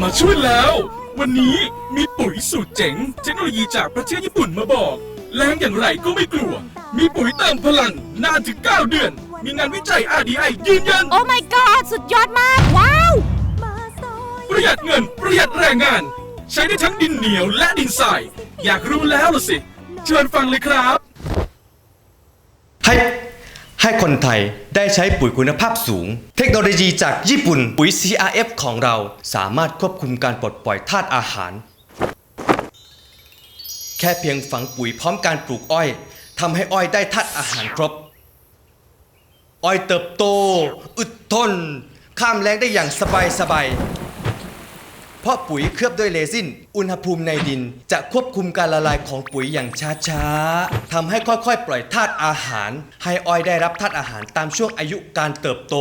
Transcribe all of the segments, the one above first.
มาช่วยแล้ว วันนี้มีปุ๋ยสูตรเจ๋ง เทคโนโลยีจากประเทศญี่ปุ่นมาบอกแรงอย่างไรก็ไม่กลัว มีปุ๋ยเติมพลังนานถึง 9 เดือน มีงานวิจัย RDI ยืนยัน โอ้ my god สุดยอดมาก ว้าว ประหยัดเงินประหยัดแรงงาน ใช้ได้ทั้งดินเหนียวและดินทราย อยากรู้แล้วล่ะสิ เชิญฟังเลยครับให้ ให้คนไทยได้ใช้ปุ๋ยคุณภาพสูง เทคโนโลยีจากญี่ปุ่นปุ๋ย CRF ของเราสามารถควบคุมการปลดปล่อยธาตุอาหาร แค่เพียงฝังปุ๋ยพร้อมการปลูกอ้อยทำให้อ้อยได้ธาตุอาหารครบ อ้อยเติบโต อึดทน ข้ามแรงได้อย่างสบายสบาย เพราะปุ๋ยเคลือบด้วยเรซิน อุณหภูมิในดิน จะควบคุมการละลายของปุ๋ยอย่างช้าๆทำให้ค่อยๆ ปล่อยธาตุอาหาร ให้อ้อยได้รับธาตุอาหารตามช่วงอายุการเติบโต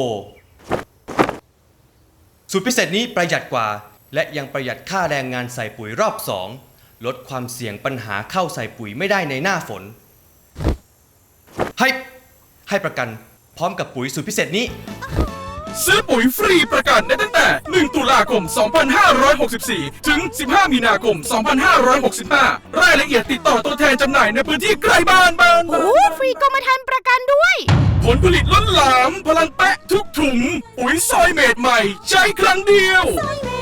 สูตรพิเศษนี้ประหยัดกว่า และยังประหยัดค่าแรงงานใส่ปุ๋ยรอบ2ลดความเสี่ยงปัญหาเข้าใส่ปุ๋ยไม่ได้ในหน้าฝน ให้ ให้ประกันพร้อมกับปุ๋ยสูตรพิเศษนี้ ซื้อปุ๋ยฟรีประกันได้ตั้งแต่1 2564 ถึง 15 มีนาคม 2565 รายละเอียดติดต่อตัวแทนจำหน่ายในพื้นที่ใกล้บ้านบ้านโอ้ฟรีกรมธรรม์ประกันด้วย ผลผลิตล้นหลาม พลังแปะทุกถุง ปุ๋ยซอยเมดใหม่ ใช้ครั้งเดียว Soy